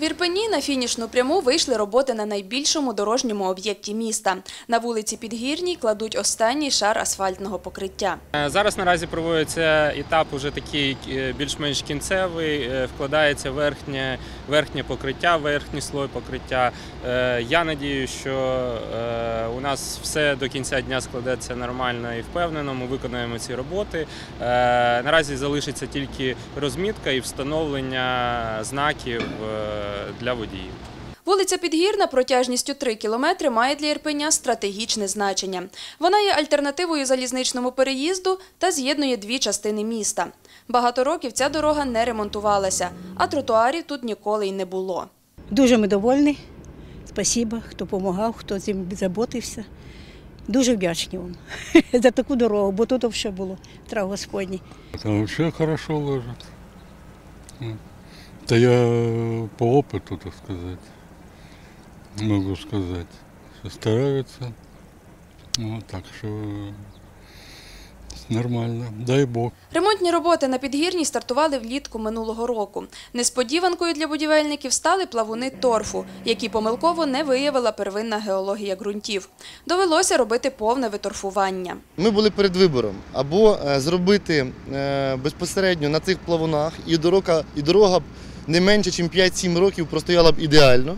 В Ірпені на фінішну пряму вийшли роботи на найбільшому дорожньому об'єкті міста. На вулиці Підгірній кладуть останній шар асфальтного покриття. Е, Зараз наразі проводиться етап уже такий е, більш-менш кінцевий. Е, Вкладається верхнє, верхнє покриття, верхній слой покриття. Я надію, що у нас все до кінця дня складеться нормально і впевнено. Ми виконаємо ці роботи. Е, Наразі залишиться тільки розмітка і встановлення знаків е, для водіїв. Вулиця Підгірна протяжністю 3 кілометри має для Ірпеня стратегічне значення. Вона є альтернативою залізничному переїзду та з'єднує дві частини міста. Багато років ця дорога не ремонтувалася, а тротуарів тут ніколи й не було. Дуже ми довольні. Спасибо, хто допомагав, хто цим заботився. Дуже вдячні вам за таку дорогу, бо тут все було трав Господній. Это вообще хорошо ложат. М. Это я по опыту, так сказать, могу сказать, что стараются. Вот, так что нормально, дай Бог. Ремонтні роботи на Підгірній стартували влітку минулого року. Несподіванкою для будівельників стали плавуни торфу, які помилково не виявила первинна геологія ґрунтів. Довелося робити повне виторфування. Ми були перед вибором або е, зробити е, безпосередньо на цих плавунах, і дорога, і дорога б не менше, ніж 5-7 років простояла б ідеально. Е,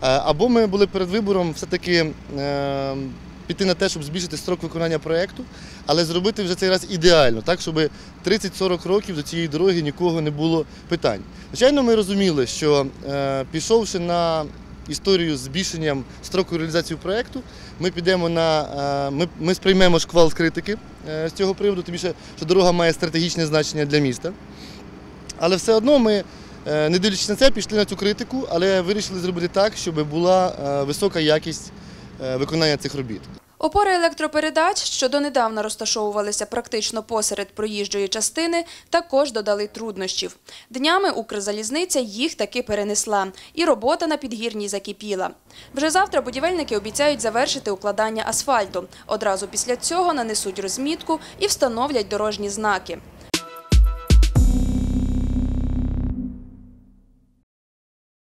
Або ми були перед вибором все-таки е, піти на те, щоб збільшити строк виконання проєкту, але зробити вже цей раз ідеально, так, щоб 30-40 років до цієї дороги нікого не було питань. Звичайно, ми розуміли, що е, пішовши на історію з збільшенням строку реалізації проєкту, ми підемо на е, ми, ми сприймемо шквал критики е, з цього приводу, більше, що дорога має стратегічне значення для міста. Але все одно ми, не дивлячись на це, пішли на цю критику, але вирішили зробити так, щоб була висока якість виконання цих робіт. Опори електропередач, що донедавна розташовувалися практично посеред проїжджої частини, також додали труднощів. Днями Укрзалізниця їх таки перенесла, і робота на підгірній закипіла. Вже завтра будівельники обіцяють завершити укладання асфальту. Одразу після цього нанесуть розмітку і встановлять дорожні знаки.